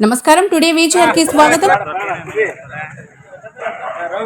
నమస్కారం. టుడే వీచర్కి స్వాగతం. ఓ,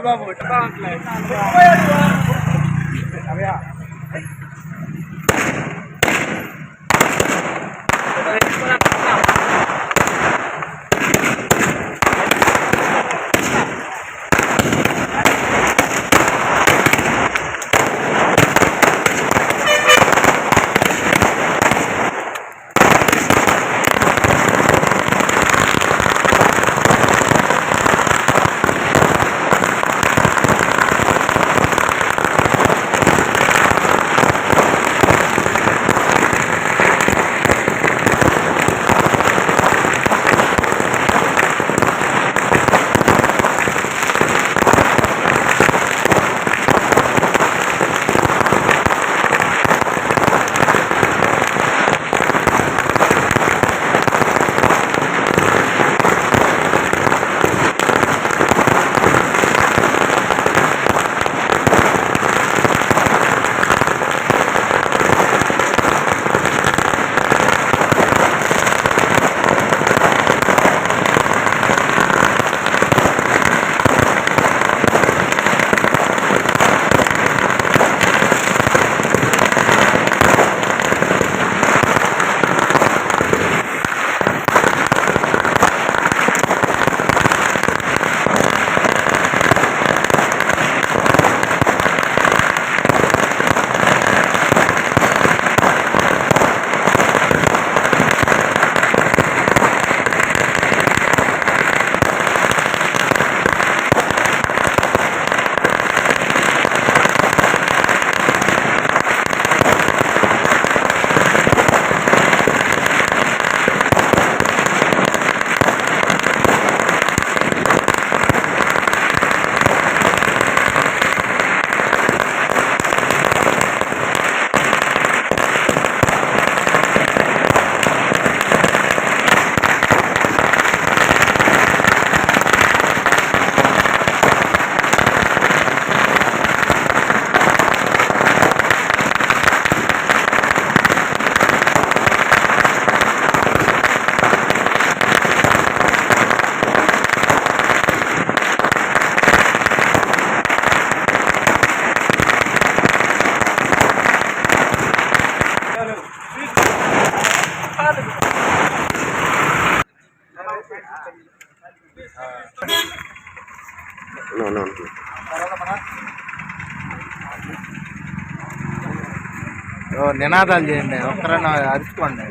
నినాదాలు చేయండి. ఒక్కరైనా అరుచుకోండి.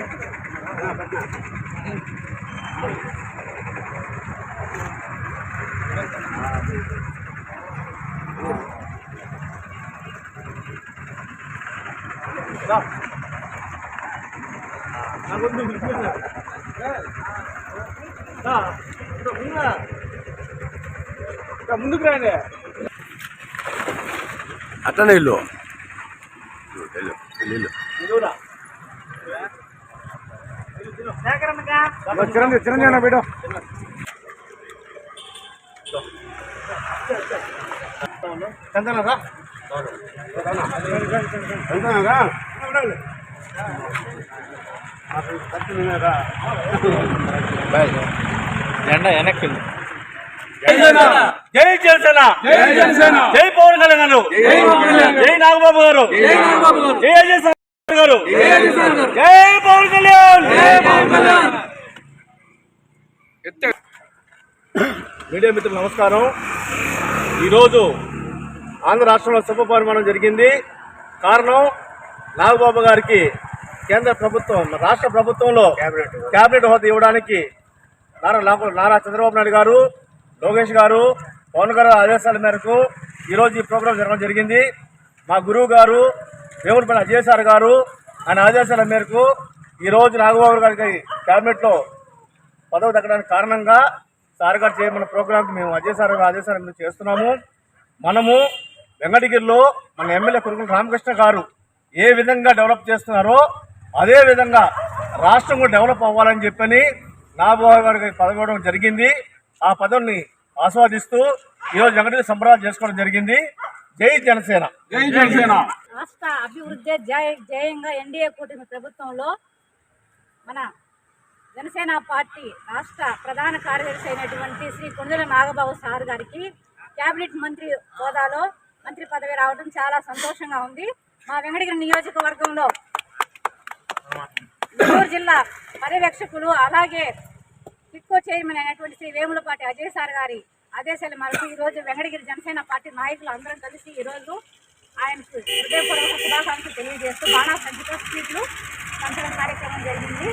ముందుకు రండి అట్లనే ఇల్లు చిరంజీవి చిరంజీవి బిడ్డ. చందనరా? చందనరా? జెండా వెనక్కి వెళ్ళు. జై జనసేన. జై జనసేన. జై పవన్ కళ్యాణ్ గారు. జై నాగబాబు గారు. జై అజయ్ సాగర్ గారు. జై పవన్ కళ్యాణ్. మీడియా మిత్రులు నమస్కారం. ఈరోజు ఆంధ్ర రాష్ట్రంలో సభ పరిమాణం జరిగింది. కారణం నాగబాబు గారికి కేంద్ర ప్రభుత్వం రాష్ట్ర ప్రభుత్వంలో కేబినెట్ హోదా. ఇవ్వడానికి నారా నాగు- నారా చంద్రబాబు నాయుడు గారు లోకేష్ గారు పవన్ గారు ఆదేశాల మేరకు ఈరోజు ఈ ప్రోగ్రాం జరగడం జరిగింది. మా గురువు గారు దేవుడిపల్లి అజయ్ సార్ గారు ఆయన ఆదేశాల మేరకు ఈరోజు నాగబాబు గారికి క్యాబినెట్లో పదవి దక్కడానికి కారణంగా సార్ గారు చేయమన్న ప్రోగ్రాంకి మేము అజయ్ సార్ గారు ఆదేశాల మేము చేస్తున్నాము. మనము వెంకటగిరిలో మన ఎమ్మెల్యే కురుగుల రామకృష్ణ గారు ఏ విధంగా డెవలప్ చేస్తున్నారో అదే విధంగా రాష్ట్రం కూడా డెవలప్ అవ్వాలని చెప్పని నాగబాబు గారికి పదవి ఇవ్వడం జరిగింది. ఆ పదవిని ఆస్వాదిస్తూ ఈరోజు వెంకటగిరి సంబరాలు చేసుకోవడం జరిగింది. జై జనసేన. జై జనసేన. రాష్ట్ర అభివృద్ధి జయ జయంగా ఎన్డీఏ కూటమి ప్రభుత్వంలో మన జనసేన పార్టీ రాష్ట్ర ప్రధాన కార్యదర్శి అయినటువంటి శ్రీ కొండల నాగబాబు సార్ గారికి కేబినెట్ మంత్రి హోదాలో మంత్రి పదవి రావడం చాలా సంతోషంగా ఉంది. మా వెంకటగిరి నియోజకవర్గంలో నెల్లూరు జిల్లా పర్యవేక్షకులు అలాగే టిక్కో చైర్మన్ అయినటువంటి శ్రీ వేములపాటి అజయ్ సార్ గారి ఆదేశాల మేరకు ఈరోజు వెంకటగిరి జనసేన పార్టీ నాయకులు అందరం కలిసి ఈరోజు ఆయనకు హృదయపూర్వక శుభాకాంక్షలు తెలియజేస్తూ బాణా సంచిత స్పీట్లు పంచడం కార్యక్రమం జరిగింది.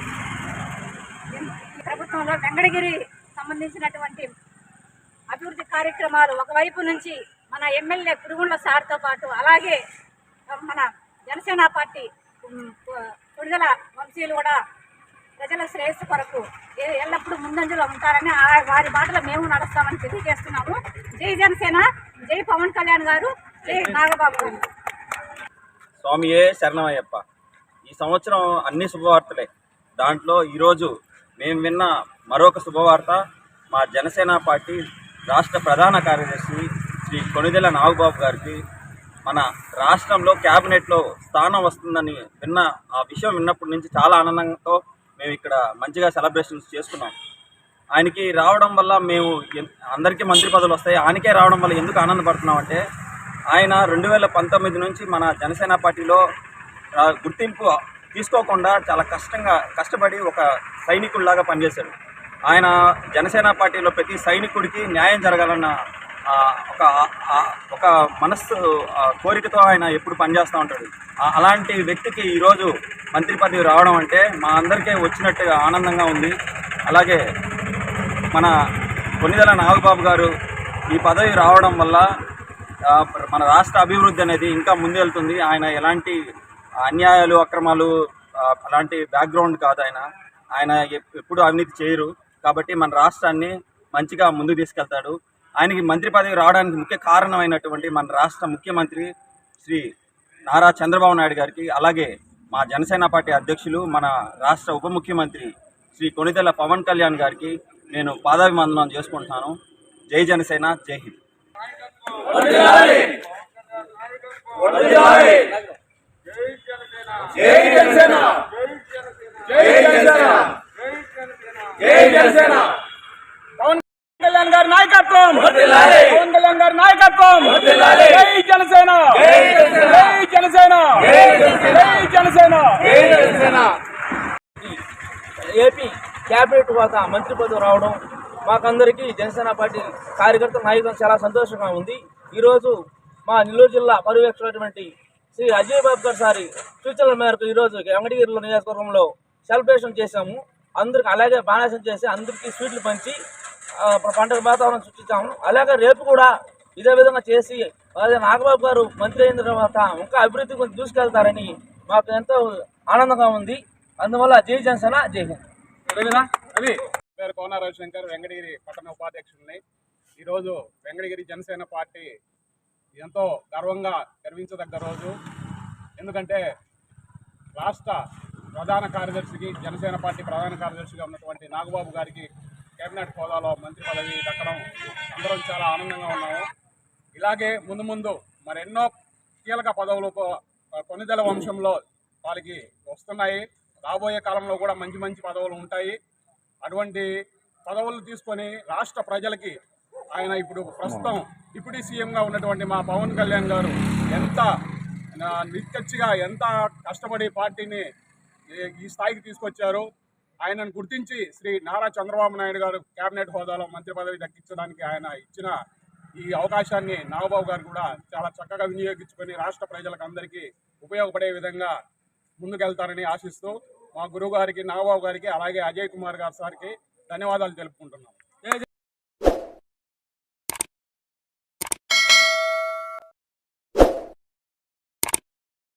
ఈ ప్రభుత్వంలో వెంకటగిరి సంబంధించినటువంటి అభివృద్ధి కార్యక్రమాలు ఒకవైపు నుంచి మన ఎమ్మెల్యే కురుగుండ్ల సార్తో పాటు అలాగే మన జనసేన పార్టీ ఉమ్, విడుదల వంశీయులు కూడా ప్రజల శ్రేయస్సు కొరకు ఎల్లప్పుడూ ముందంజలో ఉంటారని ఆ- వారి బాటలో మేము నడుస్తామని తెలియజేస్తున్నాము. జై జనసేన జై పవన్ కళ్యాణ్ గారు జై నాగబాబు గారు. స్వామియే శరణమయ్యప్ప. ఈ సంవత్సరం అన్ని శుభవార్తలే. దాంట్లో ఈరోజు మేము విన్న మరొక శుభవార్త మా జనసేన పార్టీ రాష్ట్ర ప్రధాన కార్యదర్శి శ్రీ కొనిదెల నాగబాబు గారికి మన రాష్ట్రంలో క్యాబినెట్లో స్థానం వస్తుందని విన్న ఆ విషయం విన్నప్పటి నుంచి చాలా ఆనందంతో మేము ఇక్కడ మంచిగా సెలబ్రేషన్స్ చేసుకున్నాం. ఆయనకి రావడం వల్ల మేము అందరికీ మంత్రి పదవులు వస్తాయి. ఆయనకే రావడం వల్ల ఎందుకు ఆనందపడుతున్నాం అంటే ఆయన రెండు వేల పంతొమ్మిది నుంచి మన జనసేన పార్టీలో గుర్తింపు తీసుకోకుండా చాలా కష్టంగా కష్టపడి ఒక సైనికుడిలాగా పనిచేశాడు. ఆయన జనసేన పార్టీలో ప్రతి సైనికుడికి న్యాయం జరగాలన్న ఒక ఒక మనస్సు ఆ, కోరికతో ఆయన ఎప్పుడు పనిచేస్తూ ఉంటాడు. అలాంటి వ్యక్తికి ఈరోజు మంత్రి పదవి రావడం అంటే మా అందరికీ వచ్చినట్టుగా ఆనందంగా ఉంది. అలాగే మన కొన్నిదల నాగబాబు గారు ఈ పదవి రావడం వల్ల మన రాష్ట్ర అభివృద్ధి అనేది ఇంకా ముందెళ్తుంది. ఆయన ఎలాంటి అన్యాయాలు అక్రమాలు అలాంటి బ్యాక్గ్రౌండ్ కాదు ఆయన. ఆయన ఎప్పుడు అవినీతి చేయరు. కాబట్టి మన రాష్ట్రాన్ని మంచిగా ముందుకు తీసుకెళ్తాడు. ఆయనకి మంత్రి పదవి రావడానికి ముఖ్య కారణమైనటువంటి మన రాష్ట్ర ముఖ్యమంత్రి శ్రీ నారా చంద్రబాబు నాయుడు గారికి అలాగే మా జనసేన పార్టీ అధ్యక్షులు మన రాష్ట్ర ఉప ముఖ్యమంత్రి శ్రీ కొనిదెల పవన్ కళ్యాణ్ గారికి నేను పాదాభివందనం చేసుకుంటున్నాను. జై జనసేన జై హింద్. కళ్యాణ్ గారి నాయకత్వం. పవన్ కళ్యాణ్ గారి నాయకత్వం. జై జనసేన. జై జనసేన. జై జనసేన. ఏపీ క్యాబినెట్ హోదా మంత్రి పదవి రావడం మాకందరికీ జనసేన పార్టీ కార్యకర్త నాయకులు చాలా సంతోషంగా ఉంది. ఈరోజు మా నెల్లూరు జిల్లా పర్యవేక్షకులైనటువంటి శ్రీ అజయ్ బాబు గారి సారి సూచనల మేరకు ఈరోజు వెంకటగిరిలో నియోజకవర్గంలో సెలబ్రేషన్ చేశాము. అందరికి అలాగే బాణాసం చేసి అందరికీ స్వీట్లు పంచి పండుగ వాతావరణం సృష్టించాము. అలాగే రేపు కూడా ఇదే విధంగా చేసి అదే నాగబాబు గారు మంత్రి అయిన తర్వాత ఇంకా అభివృద్ధి కొంచెం దూసుకెళ్తారని మాకు ఎంతో ఆనందంగా ఉంది. అందువల్ల జై జనసేన జై హింద్. రవి పేరు కోన రవిశంకర్ వెంకటగిరి పట్టణ ఉపాధ్యక్షుడిని. ఈరోజు వెంకటగిరి జనసేన పార్టీ ఎంతో గర్వంగా గర్వించదగ్గ రోజు. ఎందుకంటే రాష్ట్ర ప్రధాన కార్యదర్శికి జనసేన పార్టీ ప్రధాన కార్యదర్శిగా ఉన్నటువంటి నాగబాబు గారికి కేబినెట్ హోదాలో మంత్రి పదవి దక్కడం అందరం చాలా ఆనందంగా ఉన్నాము. ఇలాగే ముందు ముందు మరెన్నో కీలక పదవులు కొ- వంశంలో వాళ్ళకి వస్తున్నాయి. రాబోయే కాలంలో కూడా మంచి మంచి పదవులు ఉంటాయి. అటువంటి పదవులు తీసుకొని రాష్ట్ర ప్రజలకి ఆయన ఇప్పుడు ప్రస్తుతం డిప్యూటీ సీఎంగా ఉన్నటువంటి మా పవన్ కళ్యాణ్ గారు ఎంత నిత్యచ్చిగా ఎంత కష్టపడి పార్టీని ఈ స్థాయికి తీసుకొచ్చారు. ఆయనను గుర్తించి శ్రీ నారా చంద్రబాబు నాయుడు గారు కేబినెట్ హోదాలో మంత్రి పదవి దక్కించడానికి ఆయన ఇచ్చిన ఈ అవకాశాన్ని నాగబాబు గారు కూడా చాలా చక్కగా వినియోగించుకొని రాష్ట్ర ప్రజలకు అందరికీ ఉపయోగపడే విధంగా ముందుకెళ్తారని ఆశిస్తూ మా గురువు గారికి నాగబాబు గారికి అలాగే అజయ్ కుమార్ గారి సార్కి ధన్యవాదాలు తెలుపుకుంటున్నాం.